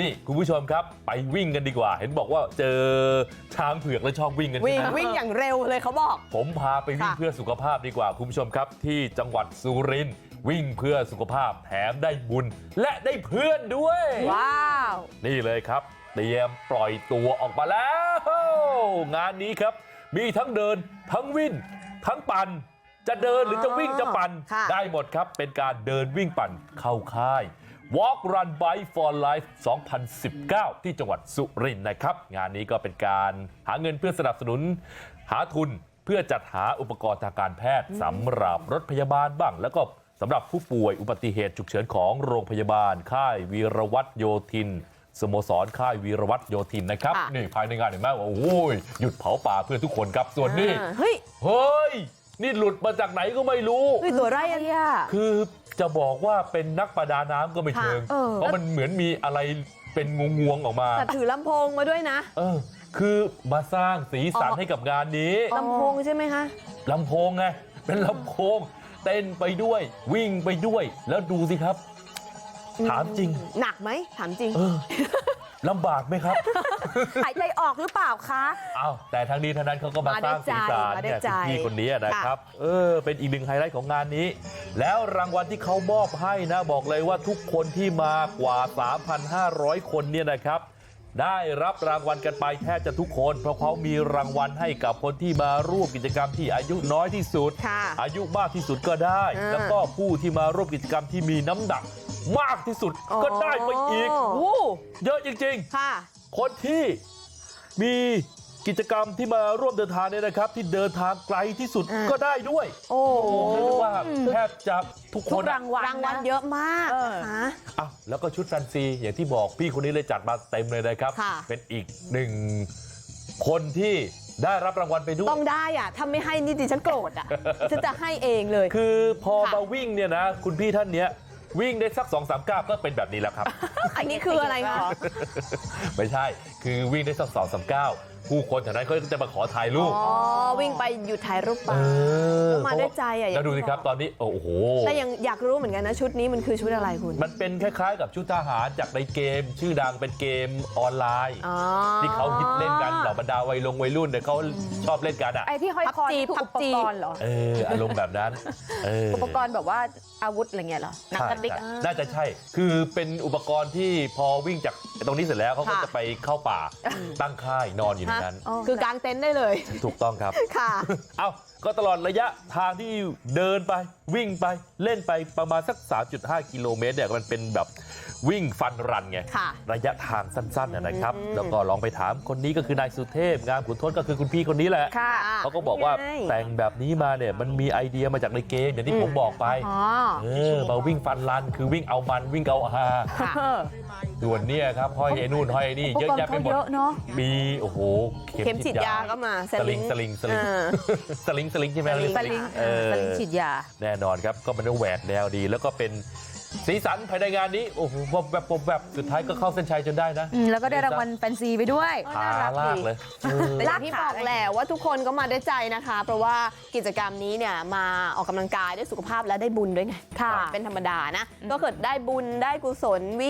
นี่คุณผู้ชมครับไปวิ่งกันดีกว่า เห็นบอกว่าเจอช้างเผือกแล้วชอบวิ่งกันวิ่งใช่ไหมวิ่งอย่างเร็วเลยเขาบอก ผมพาไปวิ่งค่ะเพื่อสุขภาพดีกว่าคุณผู้ชมครับ ที่จังหวัดสุรินทร์วิ่งเพื่อสุขภาพแถมได้บุญ และได้เพื่อนด้วย ว้าว นี่เลยครับ เตรียมปล่อยตัวออกมาแล้ว งานนี้ครับ มีทั้งเดินทั้งวิ่งทั้งปั่นจะเดินหรือจะวิ่งจะปั่นค่ะได้หมดครับ เป็นการเดินวิ่งปั่นเข้าค่าย Walk Run Bike for Life 2019ที่จังหวัดสุรินทร์นะครับ งานนี้ก็เป็นการหาเงินเพื่อสนับสนุนหาทุนเพื่อจัดหาอุปกรณ์ทางการแพทย์สำหรับรถพยาบาลบ้าง แล้วก็สำหรับผู้ป่วยอุบัติเหตุฉุกเฉินของโรงพยาบาล ค่ายวีรวัตโยธินสโมสรค่ายวีรวัตโยธินนะครับค่ะนี่ภายในงานเห็นไหมว่าโอ้ยหยุดเผาป่าเพื่อทุกคนครับส่วนนี้อ่าเฮ้ยเฮ้ยนี่หลุดมาจากไหนก็ไม่รู้เฮ้ยตัวไรอันเนี้ยคือ จะบอกว่าเป็นนักประดาน้ำก็ไม่เชิงค่ะเออเพราะมันเหมือนมีอะไรเป็นงวงๆออกมาแต่ถือลำโพงมาด้วยนะเออคือมาสร้างสีสันอ๋อให้กับงานนี้ลำโพงใช่ไหมคะลำโพงไงเป็นลำโพงเต้นไปด้วยวิ่งไปด้วยแล้วดูสิครับ ถามจริง หนักไหมถามจริงเออ ลำบากไหมครับหายใจออกหรือเปล่าคะอ้าวแต่ทั้งนี้ทั้งนั้นเขาก็มามาสด้วยร้างสีสันใจมาด้วยเนี่ยใจคุณพี่คนนี้นะครับเออเป็นอีกหนึ่งไฮไลท์ของงานนี้ แล้วรางวัลที่เขามอบให้นะบอกเลยว่าทุกคนที่มากว่า 3,500 คนเนี่ยนะครับได้รับรางวัลกันไปแทบจะทุกคน เพราะเขามีรางวัลให้กับคนที่มาร่วมกิจกรรมที่อายุน้อยที่สุดค่ะอายุมากที่สุดก็ได้อ่าแล้วก็ผู้ที่มาร่วมกิจกรรมที่มีน้ำหนัก มากที่สุดก็ได้ไปอีกโอ้เยอะจริงๆค่ะคนที่มีกิจกรรมที่มาร่วมเดินทางเนี่ยนะครับ ที่เดินทางไกลที่สุดอ่าก็ได้ด้วย โอ้โอ้โหเรียกได้ว่าแทบจะทุกคทุกนอะรางวัลรางวัลนะเยอะมากเออนะคะอะแล้วก็ชุดแฟนซีอย่างที่บอกพี่คนนี้เลยจัดมาเต็มเลยนะครับค่ะเป็นอีกหนึ่งคนที่ได้รับรางวัลไปด้วย ต้องได้อะถ้าไม่ให้นี่ดิฉันโกรธอะฉันจะให้เองเลย คือพอค่ะมาวิ่งเนี่ยนะ คุณพี่ท่านเนี้ย วิ่งได้สัก2อสามก้าวก็เป็นแบบนี้แล้วครับอันนี้คืออะไรคะไม่ใช่คือวิ่งได้สักสองสามก้าว ผู้คนแถวนั้นเขาจะมาขอถ่ายรูปอ๋อวิ่งไปหยุดถ่ายรูปไปเออก็มาด้วยใจอะอย่างแล้วดูสิที่ครับบอกตอนนี้โอ้โหแต่ยังอยากรู้เหมือนกันนะชุดนี้มันคือชุดอะไรคุณ มันเป็นคล้ายๆ กับชุดทหารจากในเกม ชื่อดังเป็นเกมออนไลน์อ๋อที่เขาฮิตเล่นกันเหล่าบรรดาวัยลงวัยรุ่นเนี่ยเขาชอบเล่นกันอะไอ้ที่ห้อยคอ PUBG นี่คืออุปกรณ์เหรอเอออารมณ์แบบนั้นเอออุปกรณ์แบบว่าอาวุธอะไรเงี้ยเหรอหนังกระติกใช่อะใช่น่าจะใช่ คือเป็นอุปกรณ์ที่พอวิ่งจากตรงนี้เสร็จแล้วเขาก็ค่ะจะไปเข้าป่าตั้งค่ายนอนอยู่ในฮะนั้นคือกางเต็นท์ได้เลยถูกต้องครับค่ะเอ้า ก็ตลอดระยะทางที่เดินไปวิ่งไปเล่นไปประมาณสัก3.5กิโลเมตรเนี่ยมันเป็นแบบวิ่งฟันรันไงค่ะระยะทางสั้นๆนะนะครับแล้วก็ลองไปถามคนนี้ก็คือนายสุเทพงามขุนทศก็คือคุณพี่คนนี้แหละค่ะเขาก็บอกว่าไงแต่งแบบนี้มาเนี่ยมันมีไอเดียมาจากในเกมอย่างที่ผมบอกไปอ๋อเออมาวิ่งฟันรันคือวิ่งเอามันวิ่งเอาฮาค่ะเออส่วนเนี่ยครับห้อยไอ้นู่นห้อยไอ้นี่อุปเยอะกรณ์แยะไปเขาหมดเยอะเนาะมีโอ้โหเข็มฉีดยาก็มาสลิงสลิงสลิงอ่าสลิงสลิงใช่ไหมสลิงสลิงเออสลิงฉีดยา แน่นอนครับก็มันแหวกแนวดี แล้วก็เป็นสีสันภายในงานนี้โอ้โหแบบแบบแบบสุดท้ายก็เข้าเส้นชัยจนได้นะอืมแล้วก็ได้รางวัลแฟนซีไปด้วยขาลากเลยเออแต่อย่างที่บอกแหละว่าทุกคนก็มาด้วยใจนะคะ เพราะว่ากิจกรรมนี้เนี่ยมาออกกำลังกายได้สุขภาพและได้บุญด้วยไงค่ะ เป็นธรรมดานะ ก็เกิดได้บุญได้กุศล